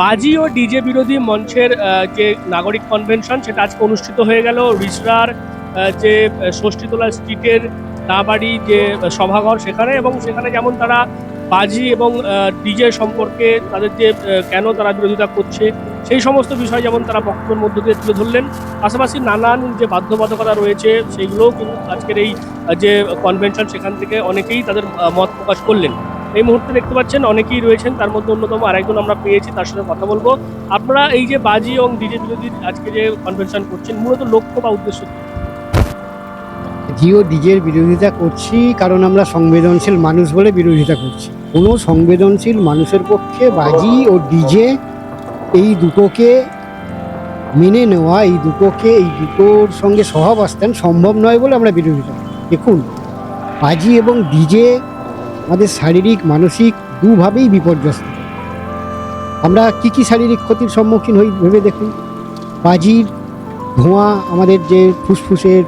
বাজি ও ডিজে বিরোধী মঞ্চের যে নাগরিক কনভেনশন সেটা আজকে অনুষ্ঠিত হয়ে গেল। রিসরার যে ষষ্ঠীতলা স্ট্রিটের দাবাড়ি যে সভাঘর সেখানে এবং সেখানে যেমন তারা বাজি এবং ডিজে সম্পর্কে তাদের যে কেন তারা বিরোধিতা করছে, সেই সমস্ত বিষয় যেমন তারা বক্তব্যের মধ্য দিয়ে তুলে ধরলেন। পাশাপাশি নানান যে বাধ্যবাধকতা রয়েছে, সেইগুলোও কিন্তু আজকের এই যে কনভেনশন সেখান থেকে অনেকেই তাদের মত প্রকাশ করলেন। এই মুহূর্তে দেখতে পাচ্ছেন অনেকেই রয়েছেন, তার মধ্যে অন্যতম আরেকজন আমরা পেয়েছি, তার সাথে কথা বলব। আপনারা এই যে বাজি এবং ডিজে বিরোধী আজকে যে কনভেনশন করছেন, মূলত লক্ষ্য বা উদ্দেশ্য জিও ডিজের বিরোধিতা করছি, কারণ আমরা সংবেদনশীল মানুষ বলে বিরোধিতা করছি। কোনো সংবেদনশীল মানুষের পক্ষে বাজি ও ডিজে এই দুটোকে মেনে নেওয়া, এই দুটোকে, এই দুটোর সঙ্গে সহাবস্থান সম্ভব নয় বলে আমরা বিরোধিতা দেখুন, বাজি এবং ডিজে আমাদের শারীরিক, মানসিক দুভাবেই বিপর্যস্ত। আমরা কি কি শারীরিক ক্ষতির সম্মুখীন হই ভেবে দেখুন। বাজির ধোঁয়া আমাদের যে ফুসফুসের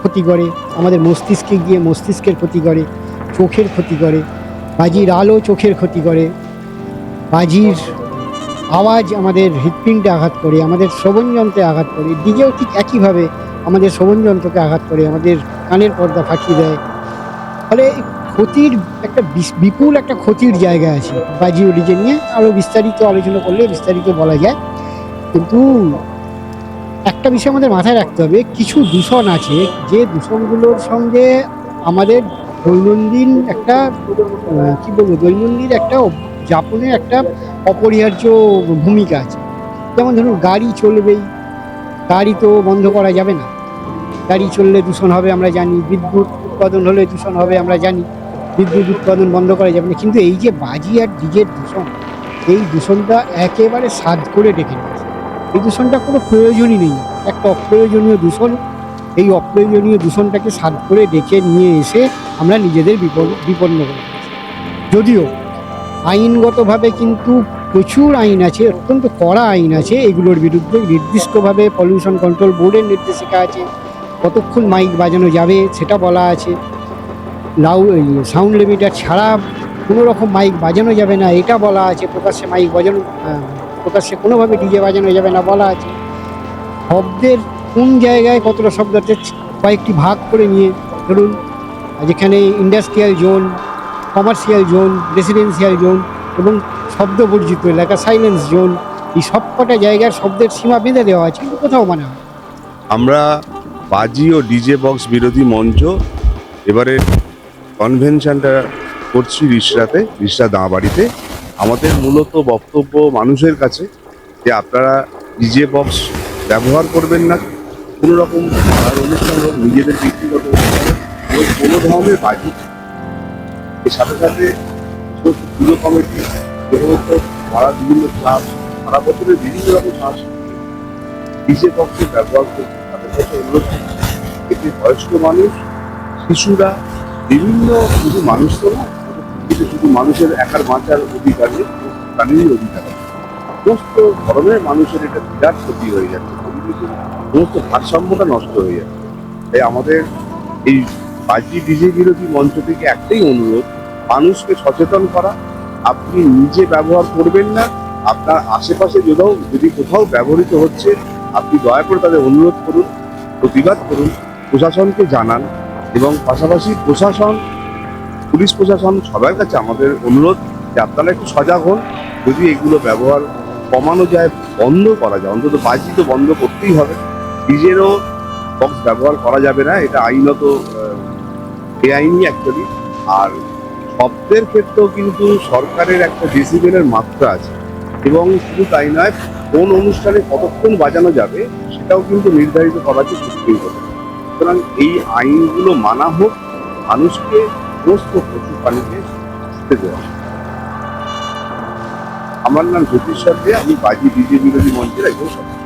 ক্ষতি করে, আমাদের মস্তিষ্কে গিয়ে মস্তিষ্কের ক্ষতি করে, চোখের ক্ষতি করে বাজির আলো চোখের ক্ষতি করে বাজির আওয়াজ আমাদের হৃৎপিণ্ডে আঘাত করে, আমাদের শ্রবণযন্ত্রে আঘাত করে ডিজেও ঠিক একইভাবে আমাদের শ্রবণযন্ত্রকে আঘাত করে, আমাদের কানের পর্দা ফাঁকিয়ে দেয়। ফলে ক্ষতির একটা বিপুল একটা ক্ষতির জায়গা আছে। বাজি ও ডিজে নিয়ে আরও বিস্তারিত আলোচনা করলে বিস্তারিত বলা যায়। কিন্তু একটা বিষয় আমাদের মাথায় রাখতে হবে, কিছু দূষণ আছে, যে দূষণগুলোর সঙ্গে আমাদের দৈনন্দিন একটা কী বলব, দৈনন্দিন একটা যাপনের একটা অপরিহার্য ভূমিকা আছে। যেমন ধরুন, গাড়ি চলবেই, গাড়ি তো বন্ধ করা যাবে না। গাড়ি চললে দূষণ হবে, আমরা জানি। বিদ্যুৎ উৎপাদন হলে দূষণ হবে, আমরা জানি। বিদ্যুৎ উৎপাদন বন্ধ করা যাবে না। কিন্তু এই যে বাজি আর ডিজের দূষণ, এই দূষণটা একেবারে সাদ করে ডেকে নিয়েছে এই দূষণটা কোনো প্রয়োজনই নেই। একটা অপ্রয়োজনীয় দূষণ, এই অপ্রয়োজনীয় দূষণটাকে সাদ করে ডেকে নিয়ে এসে আমরা নিজেদের বিপন্ন করে। যদিও আইনগতভাবে কিন্তু প্রচুর আইন আছে, অত্যন্ত কড়া আইন আছে, এগুলোর বিরুদ্ধে নির্দিষ্টভাবে পলিউশন কন্ট্রোল বোর্ডের নির্দেশিকা আছে, কতক্ষণ মাইক বাজানো যাবে সেটা বলা আছে। লাউ সাউন্ড লিমিটার ছাড়া কোনো রকম মাইক বাজানো যাবে না। এটা বলা আছে, প্রকাশ্যে মাইক বাজানো প্রকাশ্যে কোনোভাবে ডিজে বাজানো যাবে না বলা আছে। শব্দের কোন জায়গায় কতটা শব্দ আছে, কয়েকটি ভাগ করে নিয়ে ধরুন, যেখানে industrial zone commercial zone residential zone এবং শব্দ বর্জিত এলাকা সাইলেন্স জোন এই সবকটা জায়গার শব্দের সীমা বেঁধে দেওয়া আছে, কিন্তু কোথাও মানে আমরা বাজি ও ডিজে বক্স বিরোধী মঞ্চ এবারে কনভেনশনটা করছি রিসরাতে, রিসরা দাঁবাড়িতে আমাদের মূলত বক্তব্য মানুষের কাছে যে আপনারা ডিজে বক্স ব্যবহার করবেন না, কোনো রকম অনুষ্ঠান হোক নিজেদের ব্যক্তিগত কোনো ধরনের বাজি। এর সাথে সাথে পুজো কমিটি সমস্ত বিভিন্ন ক্লাব সারা বছরের বিভিন্ন রকম সাংস্কৃতিক ডিজে বক্সের ব্যবহার করছে। তাদের কাছে অনুরোধ এতে বয়স্ক মানুষ, শিশুরা বিভিন্ন শুধু মানুষ তো না কিন্তু শুধু মানুষের একার বাঁচার অধিকার নেই প্রাণীর অধিকার সমস্ত ধরনের মানুষের এটা বিরাট ক্ষতি হয়ে যাচ্ছে, পরিবেশের সমস্ত ভারসাম্যটা নষ্ট হয়ে যাচ্ছে। তাই আমাদের এই বাজি ডিজে বিরোধী মঞ্চ থেকে একটাই অনুরোধ, মানুষকে সচেতন করা। আপনি নিজে ব্যবহার করবেন না, আপনার আশেপাশে যদিও যদি কোথাও ব্যবহৃত হচ্ছে, আপনি দয়া করে তাদের অনুরোধ করুন, প্রতিবাদ করুন, প্রশাসনকে জানান। এবং পাশাপাশি প্রশাসন, পুলিশ প্রশাসন সবার কাছে আমাদের অনুরোধ যে আপনারা একটু সজাগ হন। যদি এগুলো ব্যবহার কমানো যায়, বন্ধ করা যায়, অন্তত বাজি তো বন্ধ করতেই হবে। নিজেরও বক্স ব্যবহার করা যাবে না, এটা আইনত বেআইনি অ্যাকচুয়ালি আর শব্দের ক্ষেত্রেও কিন্তু সরকারের একটা ডেসিবেলের মাত্রা আছে। এবং শুধু তাই নয়, কোন অনুষ্ঠানে কতক্ষণ বাজানো যাবে, সেটাও কিন্তু নির্ধারিত করা আছে সুপ্রিম কোর্টে সুতরাং এই আইনগুলো মানা হোক, মানুষকে সমস্ত পশু প্রাণীকে আসতে দেওয়া আমার নাম জ্যোতিষ সরকার আমি বাজি বিজেপি বিরোধী মঞ্চের একজন সদস্য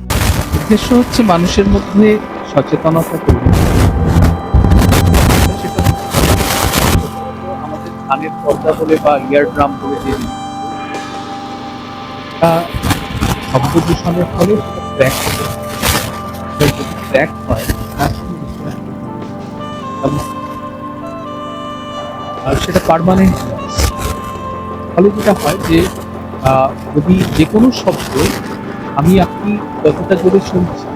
উদ্দেশ্য হচ্ছে মানুষের মধ্যে সচেতনতা তৈরি আমাদের কানের পর্দা বলে বা ইয়ার ড্রাম বলে যে শব্দ দূষণের ফলে ক্র্যাক যদি ক্র্যাক হয় আর সেটা পারমানেন্ট ফলে যেটা হয় যে যদি যে কোনো শব্দ আমি আপনি কতটা জোরে শুনছি?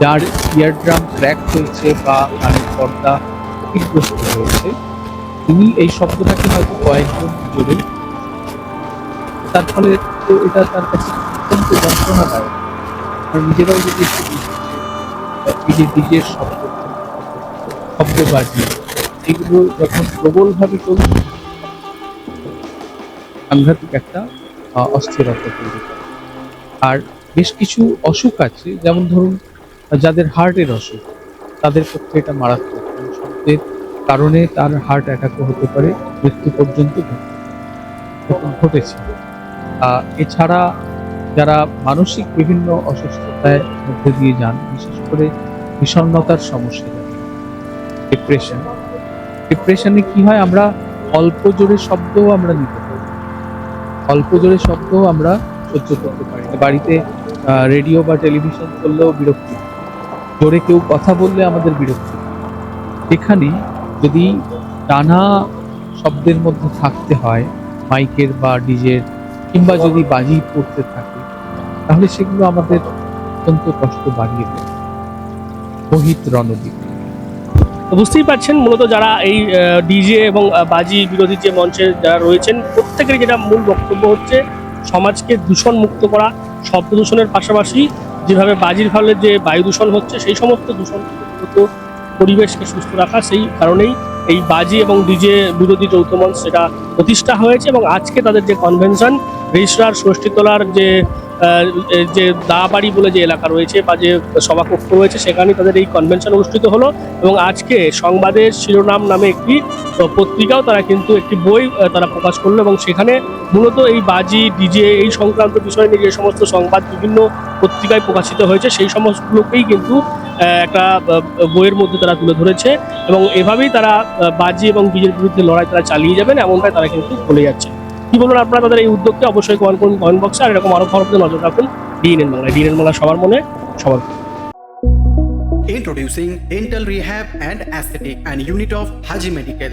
যার ইয়ার ড্রাম ক্র্যাক হয়েছে বা কানের পর্দা ক্ষতিগ্রস্ত হয়েছে, তিনি এই শব্দটাকে হয়তো কয়েকজন জোরে তার ফলে এটা তার কাছে অত্যন্ত যন্ত্রণাদায়ক। আর নিজেরাও যদি একটু যে ডিজের শব্দ শব্দ বাজি এগুলো যখন প্রবলভাবে চলছে, সাংঘাতিক একটা অস্থিরতা তৈরি করে। আর বেশ কিছু অসুখ আছে, যেমন ধরুন, যাদের হার্টের অসুখ, তাদের পক্ষে এটা মারাত্মক। শব্দের কারণে তার হার্ট অ্যাটাকও হতে পারে, মৃত্যু পর্যন্ত ঘটেছে। এছাড়া যারা মানসিক বিভিন্ন অসুস্থতায় মধ্যে দিয়ে যান, বিশেষ করে বিষণ্ণতার সমস্যা ডিপ্রেশন ডিপ্রেশনে কি হয়, আমরা অল্প জোরে শব্দও আমরা নিতে পারি। অল্প জোরে শব্দও আমরা সহ্য করতে পারি না। বাড়িতে রেডিও বা টেলিভিশন চললেও বিরক্তি। জোরে কেউ কথা বললে আমাদের বিরক্তি। এখানে যদি টানা শব্দের মধ্যে থাকতে হয়, মাইকের বা ডিজের, কিংবা যদি বাজি পড়তে থাকে, তাহলে সেগুলো আমাদের অত্যন্ত কষ্ট বাড়িয়ে দেয়। মোহিত রণদীপ বুঝতেই পারছেন, মূলত যারা এই ডিজে এবং বাজি বিরোধী যে মঞ্চে যারা রয়েছেন, প্রত্যেকেরই যেটা মূল বক্তব্য হচ্ছে সমাজকে দূষণ মুক্ত করা, শব্দ দূষণের পাশাপাশি যেভাবে বাজির ফলে যে বায়ু দূষণ হচ্ছে, সেই সমস্ত দূষণ পরিবেশকে সুস্থ রাখা, সেই কারণেই এই বাজি এবং ডিজে বিরোধী যৌথ মঞ্চ সেটা প্রতিষ্ঠা হয়েছে এবং আজকে তাদের যে কনভেনশন রেজিস্ট্রার, ষষ্ঠীতলার যে যে দাবাড়ি বলে যে এলাকা রয়েছে বা যে সভাকক্ষ রয়েছে, সেখানে তাদের এই কনভেনশন অনুষ্ঠিত হলো এবং আজকে সংবাদের শিরোনাম নামে একটি পত্রিকাও তারা কিন্তু একটি বই তারা প্রকাশ করল এবং সেখানে মূলত এই বাজি, ডিজে এই সংক্রান্ত বিষয় নিয়ে যে সমস্ত সংবাদ বিভিন্ন পত্রিকায় প্রকাশিত হয়েছে, সেই সমস্তগুলোকেই কিন্তু একটা বইয়ের মধ্যে তারা তুলে ধরেছে এবং এভাবেই তারা বাজি এবং ডিজের বিরুদ্ধে লড়াই তারা চালিয়ে যাবেন, এমনটাই তারা কিন্তু বলে যাচ্ছে। কি বলুন আপনারা? তাদের এই উদ্যোগকে অবশ্যই কমেন্ট করুন কমেন্ট বক্সে আর এরকম আরও খবর নজর রাখুন ডিএনএন বাংলা ডিএনএন বাংলা সবার মনে, সবার Introducing Dental Rehab and Aesthetic and Unit of Haji Medical.